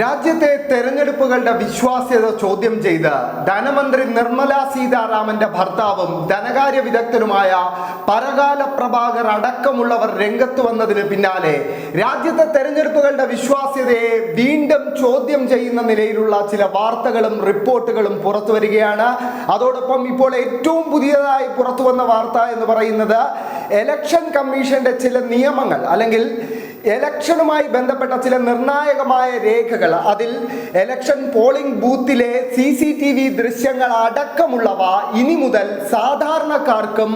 രാജ്യത്തെ തെരഞ്ഞെടുപ്പുകളുടെ വിശ്വാസ്യത ചോദ്യം ചെയ്ത് ധനമന്ത്രി നിർമ്മല സീതാരാമന്റെ ഭർത്താവും ധനകാര്യ വിദഗ്ധനുമായ പരകാല പ്രഭാകർ അടക്കമുള്ളവർ രംഗത്ത് വന്നതിന് പിന്നാലെ രാജ്യത്തെ തെരഞ്ഞെടുപ്പുകളുടെ വിശ്വാസ്യതയെ വീണ്ടും ചോദ്യം ചെയ്യുന്ന നിലയിലുള്ള ചില വാർത്തകളും റിപ്പോർട്ടുകളും പുറത്തു വരികയാണ്. അതോടൊപ്പം ഇപ്പോൾ ഏറ്റവും പുതിയതായി പുറത്തു വന്ന വാർത്ത എന്ന് പറയുന്നത് എലക്ഷൻ കമ്മീഷന്റെ ചില നിയമങ്ങൾ അല്ലെങ്കിൽ ഇലക്ഷനുമായി ബന്ധപ്പെട്ട ചില നിർണായകമായ രേഖകൾ. അതിൽ എലക്ഷൻ പോളിംഗ് ബൂത്തിലെ സി സി ടി വി ദൃശ്യങ്ങൾ അടക്കമുള്ളവ ഇനി മുതൽ സാധാരണക്കാർക്കും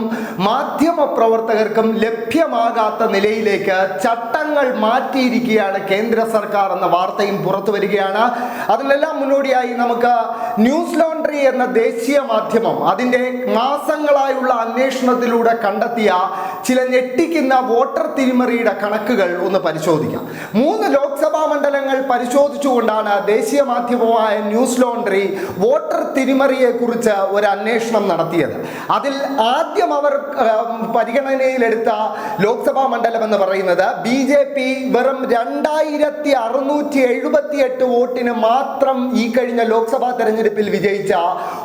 മാധ്യമ പ്രവർത്തകർക്കും ലഭ്യമാകാത്ത നിലയിലേക്ക് ചട്ടങ്ങൾ മാറ്റിയിരിക്കുകയാണ് കേന്ദ്ര സർക്കാർ എന്ന വാർത്തയും പുറത്തു വരികയാണ്. അതിനെല്ലാം മുന്നോടിയായി നമുക്ക് ന്യൂസ് ലോണ്ടറി എന്ന ദേശീയ മാധ്യമം അതിന്റെ മാസങ്ങളായുള്ള അന്വേഷണത്തിലൂടെ കണ്ടെത്തിയ ചില ഞെട്ടിക്കുന്ന വോട്ടർ തിരിമറിയുടെ കണക്കുകൾ ഒന്ന് പരിശോധിക്കാം. മൂന്ന് ലോക്സഭാ മണ്ഡലങ്ങൾ പരിശോധിച്ചുകൊണ്ടാണ് ദേശീയ മാധ്യമമായ ന്യൂസ് ലോണ്ടറി വോട്ടർ തിരിമറിയെ കുറിച്ച് ഒരു അന്വേഷണം നടത്തിയത്. അതിൽ ആദ്യം അവർ പരിഗണനയിലെടുത്ത ലോക്സഭാ മണ്ഡലം എന്ന് പറയുന്നത് ബി ജെ പി വെറും രണ്ടായിരത്തി അറുന്നൂറ്റി എഴുപത്തി എട്ട് വോട്ടിന് മാത്രം ഈ കഴിഞ്ഞ ലോക്സഭാ തെരഞ്ഞെടുപ്പിൽ വിജയിച്ച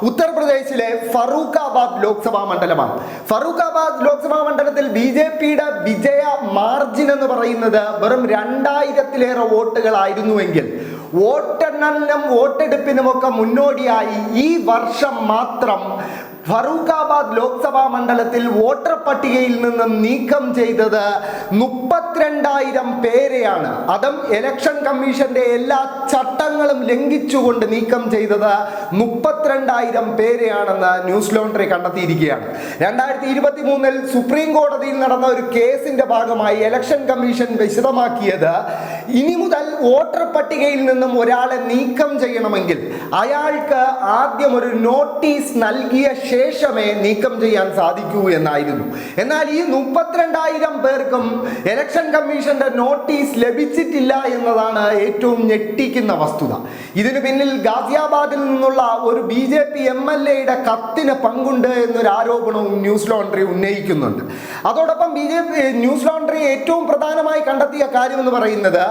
ഉത്തർപ്രദേശിലെ ഫറൂഖാബാദ് ലോക്സഭാ മണ്ഡലമാണ്. ഫറൂഖാബാദ് ലോക്സഭാ മണ്ഡലത്തിൽ ബി ജെ പിയുടെ വിജയ മാർജിൻ എന്ന് പറയുന്നത് വെറും രണ്ടായിരത്തിലേറെ വോട്ടുകളായിരുന്നുവെങ്കിൽ വോട്ടെണ്ണലിനും വോട്ടെടുപ്പിനുമൊക്കെ മുന്നോടിയായി ഈ വർഷം മാത്രം ഫറൂഖാബാദ് ലോക്സഭാ മണ്ഡലത്തിൽ വോട്ടർ പട്ടികയിൽ നിന്നും നീക്കം ചെയ്തത് മുപ്പത്തിരണ്ടായിരം പേരെയാണ്. അതും ഇലക്ഷൻ കമ്മീഷന്റെ എല്ലാ ചട്ടങ്ങളും ലംഘിച്ചുകൊണ്ട് നീക്കം ചെയ്തത് മുപ്പത്തിരണ്ടായിരം പേരെയാണെന്ന് ന്യൂസ് ലോണ്ടറി കണ്ടെത്തിയിരിക്കുകയാണ്. രണ്ടായിരത്തി ഇരുപത്തി മൂന്നിൽ സുപ്രീം കോടതിയിൽ നടന്ന ഒരു കേസിന്റെ ഭാഗമായി ഇലക്ഷൻ കമ്മീഷൻ വിശദമാക്കിയത് ഇനി മുതൽ വോട്ടർ പട്ടികയിൽ നിന്നും ഒരാളെ നീക്കം ചെയ്യണമെങ്കിൽ അയാൾക്ക് ആദ്യം ഒരു നോട്ടീസ് നൽകിയ ശേഷമേ നീക്കം ചെയ്യാൻ സാധിക്കൂ എന്നായിരുന്നു. എന്നാൽ ഈ മുപ്പത്തിരണ്ടായിരം പേർക്കും ഇലക്ഷൻ കമ്മീഷന്റെ നോട്ടീസ് ലഭിച്ചിട്ടില്ല എന്നതാണ് ഏറ്റവും ഞെട്ടിക്കുന്ന വസ്തുത. ഇതിനു പിന്നിൽ ഗാസിയാബാദിൽ നിന്നുള്ള ഒരു B J P M L എയുടെ കത്തിന് പങ്കുണ്ട് എന്നൊരു ആരോപണവും ന്യൂസ് ലോണ്ടറി ഉന്നയിക്കുന്നുണ്ട്. അതോടൊപ്പം B J P Newslaundry ഏറ്റവും പ്രധാനമായി കണ്ടെത്തിയ കാര്യം എന്ന് പറയുന്നത്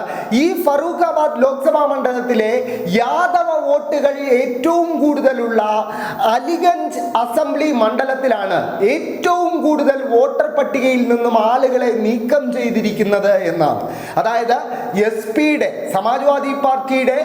ഈ ഫറൂഖാബാദ് ലോക്സഭാ മണ്ഡലത്തിലെ യാദവ വോട്ടുകൾ ഏറ്റവും കൂടുതലുള്ള അലിഗഞ്ച് അസംബ്ലി മണ്ഡലത്തിലാണ് ഏറ്റവും കൂടുതൽ വോട്ടർ പട്ടികയിൽ നിന്നും ആളുകളെ നീക്കം ചെയ്തിരിക്കുന്നത് എന്നാണ്. അതായത് എസ് പിയുടെ സമാജ്വാദി പാർട്ടിയുടെ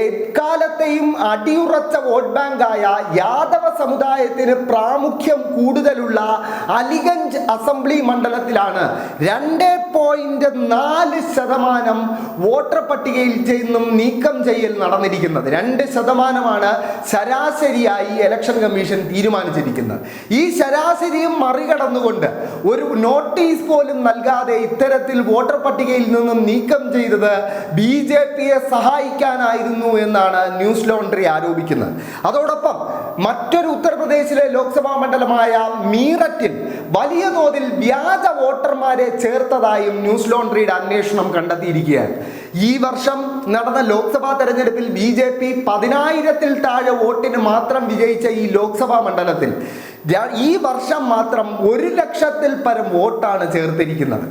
എക്കാലത്തെയും അടിയുറച്ച വോട്ട് ബാങ്കായ യാദവ സമുദായത്തിന് പ്രാമുഖ്യം കൂടുതലുള്ള അലിഗഞ്ച് അസംബ്ലി മണ്ഡലത്തിലാണ് രണ്ട് പോയിന്റ് നാല് ശതമാനം വോട്ടർ പട്ടികയിൽ നിന്നും നീക്കം ചെയ്യൽ നടന്നിരിക്കുന്നത്. രണ്ട് ശതമാനമാണ് ശരാശരിയായി ഇലക്ഷൻ കമ്മീഷൻ തീരുമാനിച്ചിരിക്കുന്നത്. ഈ ശരാശരിയും മറികടന്നുകൊണ്ട് ഒരു നോട്ടീസ് പോലും നൽകാതെ ഇത്തരത്തിൽ വോട്ടർ പട്ടികയിൽ നിന്നും നീക്കം ചെയ്തത് ബി ജെ പിയെ സഹായിക്കാനായിരുന്നു എന്നാണ് ന്യൂസ് ലോണ്ടറി ആരോപിക്കുന്നത്. അതോടൊപ്പം മറ്റൊരു ഉത്തർപ്രദേശിലെ ലോക്സഭാ മണ്ഡലമായ മീററ്റിൽ വലിയ തോതിൽ വ്യാജ വോട്ടർമാരെ ചേർത്തതായും ന്യൂസ് ലോണ്ടറിയുടെ അന്വേഷണം കണ്ടെത്തിയിരിക്കുകയാണ്. ഈ വർഷം നടന്ന ലോക്സഭാ തെരഞ്ഞെടുപ്പിൽ ബി ജെ പി പതിനായിരത്തിൽ താഴെ വോട്ടിന് മാത്രം വിജയിച്ച ഈ ലോക്സഭാ മണ്ഡലത്തിൽ ഈ വർഷം മാത്രം ഒരു ലക്ഷത്തിൽ പരം വോട്ടാണ് ചേർത്തിരിക്കുന്നത്.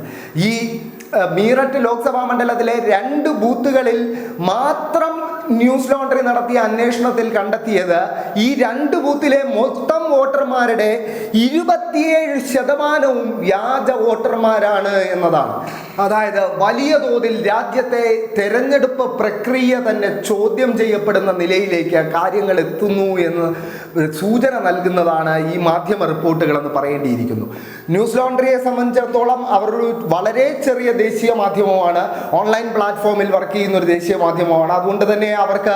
ഈ മീററ്റ് ലോക്സഭാ മണ്ഡലത്തിലെ രണ്ട് ബൂത്തുകളിൽ മാത്രം ന്യൂസ് ലോണ്ടറി നടത്തിയ അന്വേഷണത്തിൽ കണ്ടെത്തിയത് ഈ രണ്ട് ബൂത്തിലെ മൊത്തം വോട്ടർമാരുടെ ഇരുപത്തിയേഴ് ശതമാനവും വ്യാജ വോട്ടർമാരാണ് എന്നതാണ്. അതായത് വലിയ തോതിൽ രാജ്യത്തെ തെരഞ്ഞെടുപ്പ് പ്രക്രിയ തന്നെ ചോദ്യം ചെയ്യപ്പെടുന്ന നിലയിലേക്ക് കാര്യങ്ങൾ എത്തുന്നു എന്ന് സൂചന നൽകുന്നതാണ് ഈ മാധ്യമ റിപ്പോർട്ടുകളെന്ന് പറയേണ്ടിയിരിക്കുന്നു. ന്യൂസ് ലോണ്ടറിയെ സംബന്ധിച്ചിടത്തോളം അവർ ഒരു വളരെ ചെറിയ ദേശീയ മാധ്യമമാണ്. ഓൺലൈൻ പ്ലാറ്റ്ഫോമിൽ വർക്ക് ചെയ്യുന്ന ഒരു ദേശീയ മാധ്യമമാണ്. അതുകൊണ്ട് തന്നെ അവർക്ക്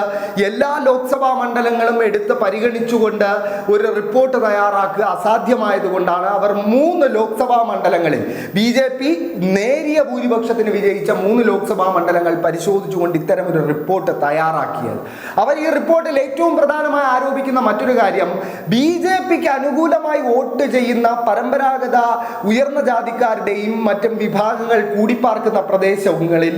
എല്ലാ ലോക്സഭാ മണ്ഡലങ്ങളും എടുത്ത് പരിഗണിച്ചുകൊണ്ട് ഒരു റിപ്പോർട്ട് തയ്യാറാക്കുക അസാധ്യമായതുകൊണ്ടാണ് അവർ മൂന്ന് ലോക്സഭാ മണ്ഡലങ്ങളിൽ ബി ജെ പി നേരിയ ഭൂരിപക്ഷത്തിന് വിജയിച്ച മൂന്ന് ലോക്സഭാ മണ്ഡലങ്ങൾ പരിശോധിച്ചുകൊണ്ട് ഇത്തരം ഒരു റിപ്പോർട്ട് തയ്യാറാക്കിയത്. അവർ ഈ റിപ്പോർട്ടിൽ ഏറ്റവും പ്രധാനമായി ആരോപിക്കുന്ന മറ്റൊരു കാര്യം ബി ജെ പിക്ക് അനുകൂലമായി വോട്ട് ചെയ്യുന്ന പരമ്പരാഗത ഉയർന്ന ജാതിക്കാരുടെയും മറ്റും വിഭാഗങ്ങൾ കൂടിപ്പാർക്കുന്ന പ്രദേശങ്ങളിൽ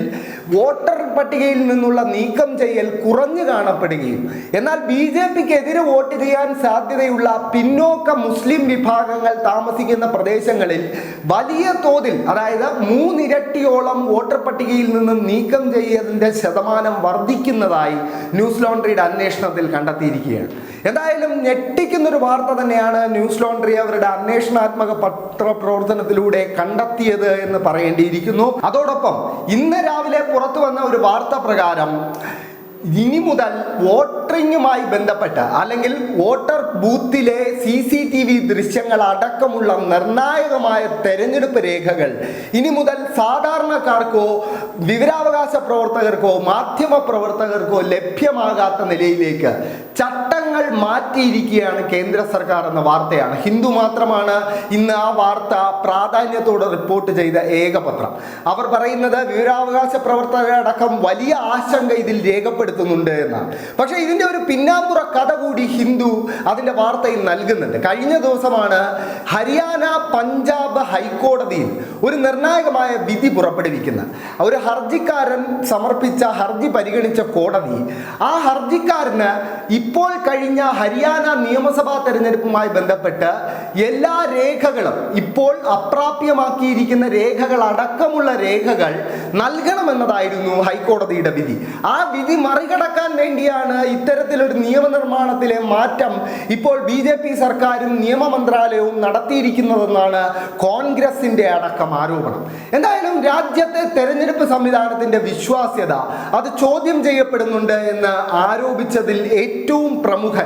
വോട്ടർ പട്ടികയിൽ നിന്നുള്ള നീക്കം ചെയ്യൽ കുറഞ്ഞു കാണപ്പെടുകയും എന്നാൽ ബി ജെ പിക്കെതിരെ വോട്ട് ചെയ്യാൻ സാധ്യതയുള്ള പിന്നോക്ക മുസ്ലിം വിഭാഗങ്ങൾ താമസിക്കുന്ന പ്രദേശങ്ങളിൽ വലിയ തോതിൽ അതായത് മൂന്നിരട്ടിയോളം വോട്ടർ പട്ടികയിൽ നിന്നും നീക്കം ചെയ്യതിന്റെ ശതമാനം വർദ്ധിക്കുന്നതായി ന്യൂസ് ലോണ്ടറിയുടെ അന്വേഷണത്തിൽ കണ്ടെത്തിയിരിക്കുകയാണ്. എന്തായാലും ഞെട്ടിക്കുന്നൊരു വാർത്ത തന്നെയാണ് ന്യൂസ് ലോണ്ടറി അവരുടെ അന്വേഷണാത്മക പത്രപ്രവർത്തനത്തിലൂടെ കണ്ടെത്തിയത് എന്ന് പറയേണ്ടിയിരിക്കുന്നു. അതോടൊപ്പം ഇന്ന് രാവിലെ പുറത്തു വന്ന ഒരു വാർത്ത പ്രകാരം ഇനി മുതൽ വോട്ടറിങ്ങുമായി ബന്ധപ്പെട്ട് അല്ലെങ്കിൽ വോട്ടർ ബൂത്തിലെ സി സി ടി വി ദൃശ്യങ്ങൾ അടക്കമുള്ള നിർണായകമായ തെരഞ്ഞെടുപ്പ് രേഖകൾ ഇനി മുതൽ സാധാരണക്കാർക്കോ വിവരാവകാശ പ്രവർത്തകർക്കോ മാധ്യമ പ്രവർത്തകർക്കോ ലഭ്യമാകാത്ത നിലയിലേക്ക് ചട്ടങ്ങൾ മാറ്റിയിരിക്കുകയാണ് കേന്ദ്ര സർക്കാർ എന്ന വാർത്തയാണ്. ഹിന്ദു മാത്രമാണ് ഇന്ന് ആ വാർത്ത പ്രാധാന്യത്തോടെ റിപ്പോർട്ട് ചെയ്ത ഏക പത്രം അവർ പറയുന്നത് വിവരാവകാശ പ്രവർത്തകരടക്കം വലിയ ആശങ്ക ഇതിൽ രേഖപ്പെടുത്തുന്നുണ്ട് എന്നാണ്. പക്ഷേ ഇതിന്റെ ഒരു പിന്നാമ്പുറ കഥ കൂടി ഹിന്ദു അതിന്റെ വാർത്തയിൽ നൽകുന്നുണ്ട്. കഴിഞ്ഞ ദിവസമാണ് ഹരിയാന പഞ്ചാബ് ഹൈക്കോടതിയിൽ ഒരു നിർണായകമായ വിധി പുറപ്പെടുവിക്കുന്നത്. ഒരു ഹർജിക്കാരൻ സമർപ്പിച്ച ഹർജി പരിഗണിച്ച കോടതി ആ ഹർജിക്കാരന് ഇപ്പോൾ കഴിഞ്ഞ ഹരിയാന നിയമസഭാ തെരഞ്ഞെടുപ്പുമായി ബന്ധപ്പെട്ട് എല്ലാ രേഖകളും ഇപ്പോൾ അപ്രാപ്യമാക്കിയിരിക്കുന്ന രേഖകൾ അടക്കമുള്ള രേഖകൾ നൽകണമെന്നതായിരുന്നു ഹൈക്കോടതിയുടെ വിധി. ആ വിധി മറികടക്കാൻ വേണ്ടിയാണ് ഇത്തരത്തിലൊരു നിയമനിർമ്മാണത്തിലെ മാറ്റം ഇപ്പോൾ ബി ജെ പി സർക്കാരും നിയമ മന്ത്രാലയവും നടത്തിയിരിക്കുന്നതെന്നാണ് കോൺഗ്രസിന്റെ അടക്കം ആരോപണം. എന്തായാലും രാജ്യത്തെ തെരഞ്ഞെടുപ്പ് സംവിധാനത്തിന്റെ വിശ്വാസ്യത അത് ചോദ്യം ചെയ്യപ്പെടുന്നുണ്ട് എന്ന് ആരോപിച്ചതിൽ ഏറ്റവും പ്രമുഖൻ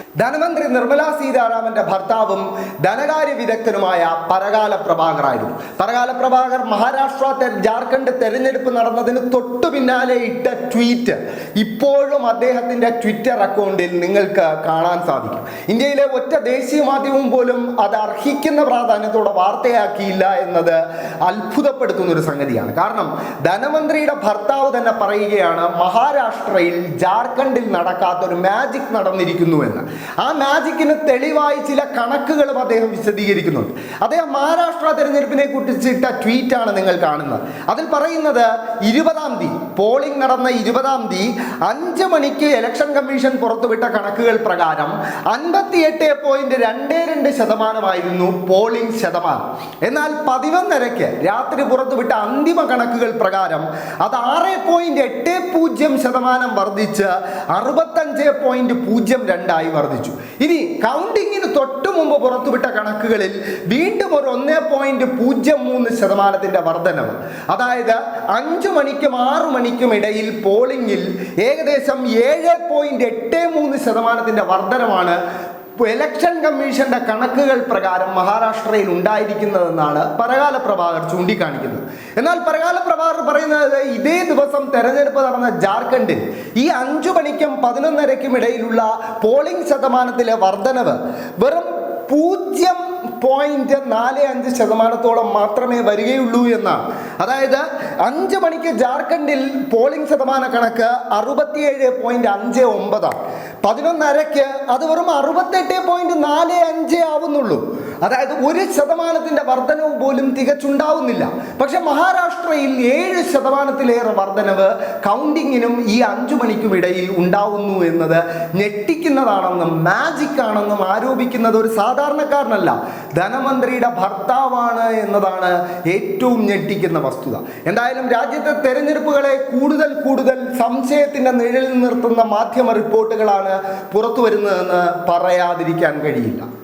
ധനമന്ത്രി നിർമ്മലാ സീതാരാമന്റെ ഭർത്താവും ധനകാര്യ വിദഗ്ധനുമായ പരകാല പ്രഭാകറായിരുന്നു പരകാല പ്രഭാകർ മഹാരാഷ്ട്ര ജാർഖണ്ഡ് തെരഞ്ഞെടുപ്പ് നടന്നതിന് തൊട്ടു പിന്നാലെ ഇട്ട ട്വീറ്റ്. ഇപ്പോഴും അദ്ദേഹത്തിന്റെ ട്വിറ്റർ അക്കൗണ്ടിൽ നിങ്ങൾക്ക് കാണാൻ സാധിക്കും. ഇന്ത്യയിലെ ഒറ്റ ദേശീയ മാധ്യമം പോലും അത് അർഹിക്കുന്ന പ്രാധാന്യത്തോടെ വാർത്തയാക്കിയില്ല എന്നത് അത്ഭുതപ്പെടുത്തുന്ന ഒരു സംഗതിയാണ്. കാരണം ധനമന്ത്രിയുടെ ഭർത്താവ് തന്നെ പറയുകയാണ് മഹാരാഷ്ട്രയിൽ ജാർഖണ്ഡിൽ നടക്കാത്ത ഒരു മാജിക് നടന്നിരിക്കുന്നു എന്ന്. ആ മാജിക്കിന് തെളിവായി ചില കണക്കുകളും അദ്ദേഹം വിശദീകരിക്കുന്നുണ്ട്. അദ്ദേഹം മഹാരാഷ്ട്ര തെരഞ്ഞെടുപ്പിനെ കുറിച്ചിട്ട ആണ് നിങ്ങൾ കാണുന്നത്. അതിൽ പറയുന്നത് ഇരുപതാം തീയതി പോളിംഗ് നടന്ന ഇരുപതാം തീയതി അഞ്ച് മണിക്ക് ഇലക്ഷൻ കമ്മീഷൻ പുറത്തുവിട്ട കണക്കുകൾ പ്രകാരം അൻപത്തിയെട്ട് പോയിന്റ് രണ്ട് രണ്ട് ശതമാനമായിരുന്നു പോളിംഗ് ശതമാനം. എന്നാൽ പതിനൊന്നരയ്ക്ക് രാത്രി പുറത്തുവിട്ട അന്തിമ കണക്കുകൾ പ്രകാരം അത് ആറ് പോയിന്റ് എട്ട് പൂജ്യം ശതമാനം വർദ്ധിച്ച് അറുപത്തഞ്ച് പോയിന്റ് പൂജ്യം രണ്ടായി വർദ്ധിച്ചു. ഇനി കൗണ്ടിങ്ങിന് തൊട്ടു മുമ്പ് പുറത്തുവിട്ട കണക്കുകളിൽ വീണ്ടും ഒരു ഒന്ന് പോയിന്റ് പൂജ്യം മൂന്ന് ശതമാനത്തിന്റെ വർധനവ്. അതായത് അഞ്ചു മണിക്കും ആറു മണിക്കും ഇടയിൽ പോളിംഗിൽ ഏകദേശം ഏഴ് പോയിന്റ് എട്ട് മൂന്ന് ശതമാനത്തിന്റെ വർധനമാണ് ഇലക്ഷൻ കമ്മീഷന്റെ കണക്കുകൾ പ്രകാരം മഹാരാഷ്ട്രയിൽ ഉണ്ടായിരിക്കുന്നതെന്നാണ് പരകാല പ്രഭാകർ ചൂണ്ടിക്കാണിക്കുന്നത്. എന്നാൽ പരകാല പ്രഭാകർ പറയുന്നത് ഇതേ ദിവസം തെരഞ്ഞെടുപ്പ് നടന്ന ജാർഖണ്ഡിൽ ഈ അഞ്ചു മണിക്കും പതിനൊന്നരയ്ക്കും ഇടയിലുള്ള പോളിംഗ് ശതമാനത്തിലെ വർധനവ് വെറും പൂജ്യം പോയിന്റ് നാല് അഞ്ച് ശതമാനത്തോളം മാത്രമേ വരികയുള്ളൂ എന്നാണ്. അതായത് അഞ്ച് മണിക്ക് ജാർഖണ്ഡിൽ പോളിംഗ് ശതമാന കണക്ക് അറുപത്തിയേഴ് പോയിന്റ് അഞ്ച് ഒമ്പതാണ്. പതിനൊന്നരയ്ക്ക് അത് വെറും അറുപത്തെട്ട് പോയിന്റ് നാല് അഞ്ച് ആവുന്നുള്ളൂ. അതായത് ഒരു ശതമാനത്തിന്റെ വർധനവ് പോലും തികച്ചുണ്ടാവുന്നില്ല. പക്ഷെ മഹാരാഷ്ട്രയിൽ ഏഴ് ശതമാനത്തിലേറെ വർധനവ് കൗണ്ടിങ്ങിനും ഈ അഞ്ചു മണിക്കും ഇടയിൽ ഉണ്ടാവുന്നു എന്നത് ഞെട്ടിക്കുന്നതാണെന്നും മാജിക് ആണെന്നും ആരോപിക്കുന്നത് ഒരു സാധാരണക്കാരനല്ല ധനമന്ത്രിയുടെ ഭർത്താവാണ് എന്നതാണ് ഏറ്റവും ഞെട്ടിക്കുന്ന വസ്തുത. എന്തായാലും രാജ്യത്തെ തെരഞ്ഞെടുപ്പുകളെ കൂടുതൽ കൂടുതൽ സംശയത്തിന്റെ നിഴലിൽ നിർത്തുന്ന മാധ്യമ റിപ്പോർട്ടുകളാണ് പുറത്തു വരുന്നതെന്ന് പറയാതിരിക്കാൻ കഴിയില്ല.